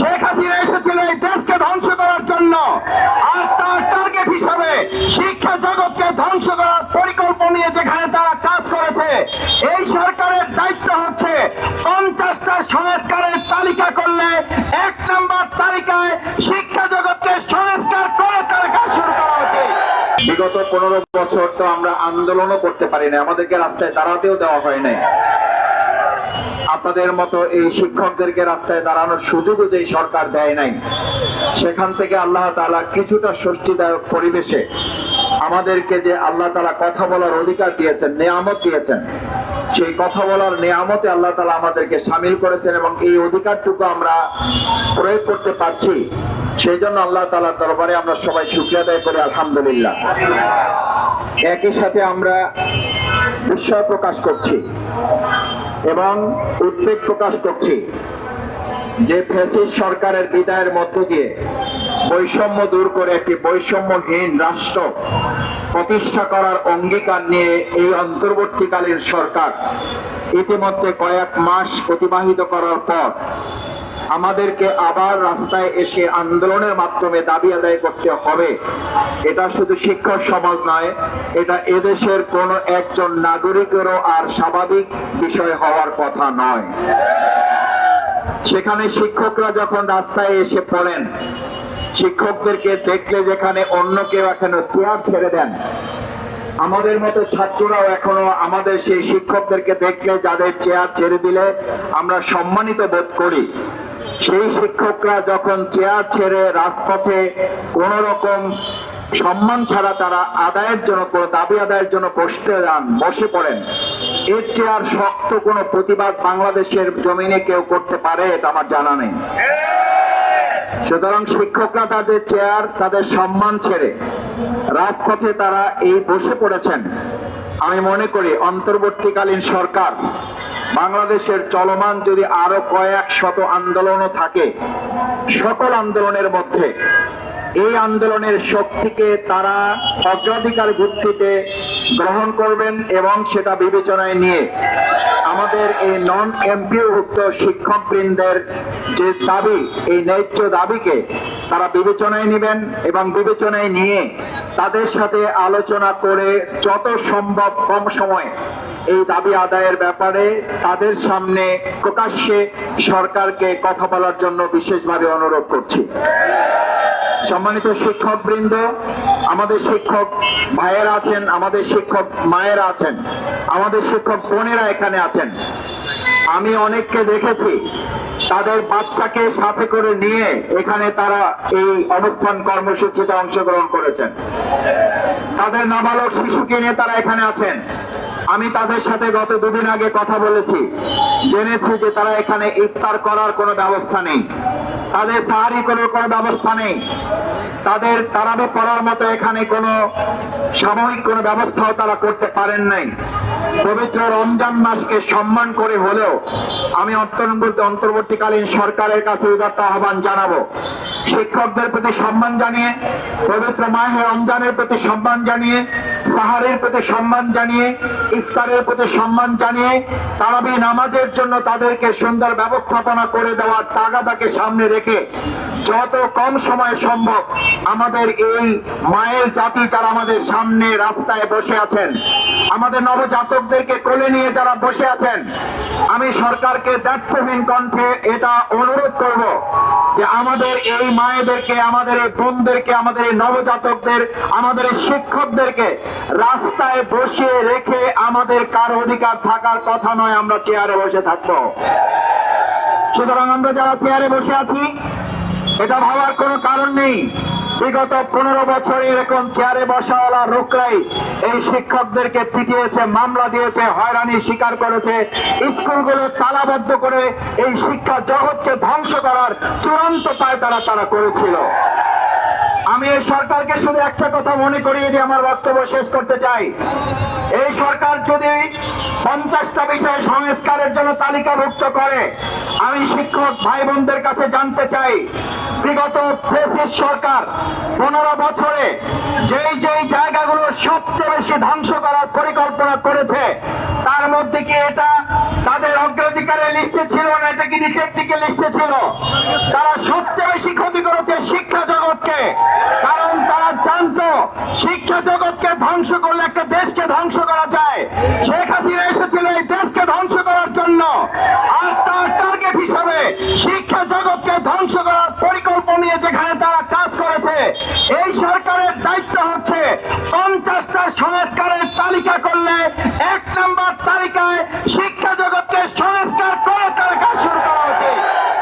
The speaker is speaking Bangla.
শেখ হাসিনা এসেছিল এই দেশকে ধ্বংস করার জন্য। আর তার টার্গেট হিসাবে শিক্ষা জগৎকে ধ্বংস করার পরিকল্পনা নিয়ে যেখানে তারা কাজ করেছে, এই সরকারের দায়িত্ব হচ্ছে পঞ্চাশটা সংস্কারের তালিকা করলে এক নম্বর তালিকায় শিক্ষা জগৎকে সংস্কার করে তার কাজ শুরু করা বিগত পনেরো বছর তো আমরা আন্দোলনও করতে পারি না আমাদেরকে রাস্তায় দাঁড়াতেও দেওয়া হয় নাই। আপনাদের মতো এই শিক্ষকদেরকে রাস্তায় দাঁড়ানোর সুযোগও যে সরকার দেয় নাই, সেখান থেকে আল্লাহ তাআলা কিছুটা স্বস্তিদায়ক পরিবেশে আমাদেরকে যে আল্লাহ তাআলা কথা বলার অধিকার দিয়েছেন, নিয়ামত দিয়েছেন, সেই কথা বলার নিয়ামতে আল্লাহ তাআলা আমাদেরকে সামিল করেছেন এবং এই অধিকারটুকু আমরা প্রয়োগ করতে পারছি। সেই জন্য আল্লাহ তাআলার দরবারে আমরা সবাই শুক্রিয়া আদায় করি, আলহামদুলিল্লাহ। একই সাথে আমরা বিস্ময় প্রকাশ করছি। এবং উদ্বেগ প্রকাশ করছি যে ফ্যাসিস সরকারের বিদায়ের মধ্য দিয়ে বৈষম্য দূর করে একটি বৈষম্যহীন রাষ্ট্র প্রতিষ্ঠা করার অঙ্গীকার নিয়ে এই অন্তর্বর্তীকালীন সরকার ইতিমধ্যে কয়েক মাস অতিবাহিত করার পর আমাদেরকে আবার রাস্তায় এসে আন্দোলনের মাধ্যমে দাবি আদায় করতে হবে। এটা শুধু শিক্ষক সমাজ নয়, এটা এদেশের কোন একজন নাগরিকেরও আর স্বাভাবিক বিষয় হওয়ার কথা নয়। সেখানে শিক্ষকরা যখন রাস্তায় এসে পড়েন, শিক্ষকদেরকে দেখলে যেখানে অন্য কেউ এখনও চেয়ার ছেড়ে দেন, আমাদের মতো ছাত্ররাও এখনও আমাদের সেই শিক্ষকদেরকে দেখলে যাদের চেয়ার ছেড়ে দিলে আমরা সম্মানিত বোধ করি। সেই শিক্ষকরা যখন চেয়ার ছেড়ে রাজপথে কোন রকম সম্মান ছাড়া তারা আদায়ের জন্য কোনো দাবি আদায়ের জন্য বসতে যান, বসে পড়েন। এর চেয়ার শক্ত কোনো প্রতিবাদ বাংলাদেশের জমিনে কেউ করতে পারে, এটা আমার জানা নেই। সুতরাং শিক্ষকরা তাদের চেয়ার, তাদের সম্মান ছেড়ে রাজপথে তারা এই বসে পড়েছেন। আমি মনে করি, অন্তর্বর্তীকালীন সরকার বাংলাদেশের চলমান যদি আরও কয়েক শত আন্দোলনও থাকে, সকল আন্দোলনের মধ্যে এই আন্দোলনের শক্তিকে তারা অগ্রাধিকার ভিত্তিতে গ্রহণ করবেন এবং সেটা বিবেচনায় নিয়ে আমাদের এই নন এমপিওভুক্ত শিক্ষকবৃন্দের যে দাবি, এই ন্যায্য দাবিকে তারা বিবেচনায় নেবেন এবং বিবেচনায় নিয়ে তাদের সাথে আলোচনা করে যত সম্ভব কম সময় এই দাবি আদায়ের ব্যাপারে তাদের সামনে প্রকাশ্যে সরকারকে কথা বলার জন্য বিশেষভাবে অনুরোধ করছি। সম্মানিত শিক্ষক বৃন্দ আমাদের শিক্ষক ভাইয়েরা আছেন, আমাদের শিক্ষক মায়েরা আছেন, আমাদের শিক্ষক বোনেরা এখানে আছেন। আমি অনেককে দেখেছি, তাদের বাচ্চাকে সাথে করে নিয়ে এখানে তারা এই অবস্থান কর্মসূচিতে অংশগ্রহণ করেছেন। তাদের নাবালক শিশুকে নিয়ে তারা এখানে আছেন। আমি তাদের সাথে গত দুদিন আগে কথা বলেছি। জেনেছি যে তারা এখানে ইফতার করার কোনো ব্যবস্থা নেই। তাদের সাহারি করার কোনো ব্যবস্থা নেই। তাদের তারাবে পড়ার মতো এখানে কোনো সাময়িক কোনো ব্যবস্থাও তারা করতে পারেন নাই। পবিত্র রমজান মাসকে সম্মান করে হলেও আমি অন্তর্বর্তী অন্তর্বর্তীকালীন সরকারের কাছে উদাত্ত আহ্বান জানাব। শিক্ষকদের প্রতি সম্মান জানিয়ে, পবিত্র মাহে রমজানের প্রতি সম্মান জানিয়ে, সাহারের প্রতি সম্মান জানিয়ে, ইফতারের প্রতি সম্মান জানিয়ে, তারাবি নামাজের জন্য তাদেরকে সুন্দর ব্যবস্থাপনা করে দেওয়ার তাগাদাকে সামনে রেখে যত কম সময় সম্ভব আমাদের এই মায়ের জাতি যারা আমাদের সামনে রাস্তায় বসে আছেন। আমাদের নবজাতকদেরকে কোলে নিয়ে যারা বসে আছেন, আমি সরকারকে ব্যর্থহীন কণ্ঠে এটা অনুরোধ করব যে আমাদের এই মায়েদেরকে, আমাদের এই বোনদেরকে, আমাদের এই নবজাতকদের, আমাদের এই শিক্ষকদেরকে রাস্তায় বসিয়ে রেখে আমাদের কার অধিকার থাকার কথা নয়, আমরা চেয়ারে বসে থাকব। সুতরাং আমরা যারা চেয়ারে বসে আছি এটা ভাবার কোনো কারণ নেই। বিগত পনেরো বছর এরকম চেয়ারে বসাওয়ালা লোকরাই এই শিক্ষকদেরকে পিটিয়েছে, মামলা দিয়েছে, হয়রানি স্বীকার করেছে। স্কুলগুলো তালাবদ্ধ করে এই শিক্ষা জগৎকে ধ্বংস করার চূড়ান্ত পায় তারা তারা করেছিল। আমি এই সরকারকে শুধু একটা কথা মনে করিয়ে দিয়ে আমার বক্তব্য শেষ করতে চাই। এই সরকার যদি পঞ্চাশটা বিষয় সংস্কারের জন্য তালিকাভুক্ত করে। আমি শিক্ষক ভাই বোনদের কাছে জানতে চাই, বিগত ফেসিস সরকার পনেরো বছরে যেই যেই জায়গাগুলো সবচেয়ে বেশি ধ্বংস করার পরিকল্পনা করেছে, তার মধ্যে কি এটা তাদের অগ্রাধিকারের লিস্টে ছিল না এটা কি নিচের দিকে লিস্টে ছিল? তারা সবচেয়ে বেশি ক্ষতি করেছে শিক্ষা জগৎকে, কারণ তারা জানতো শিক্ষা জগৎকে ধ্বংস করলে একটা যায় শেখ হাসিনা এসেছিল এই দেশকে ধ্বংস করার জন্য। তার টার্গেট হিসাবে শিক্ষা জগৎকে ধ্বংস করার পরিকল্পনা নিয়ে যেখানে তারা কাজ করেছে, এই সরকারের দায়িত্ব হচ্ছে পঞ্চাশটা সংস্কারের তালিকা করলে এক নম্বর তালিকায় শিক্ষা জগৎ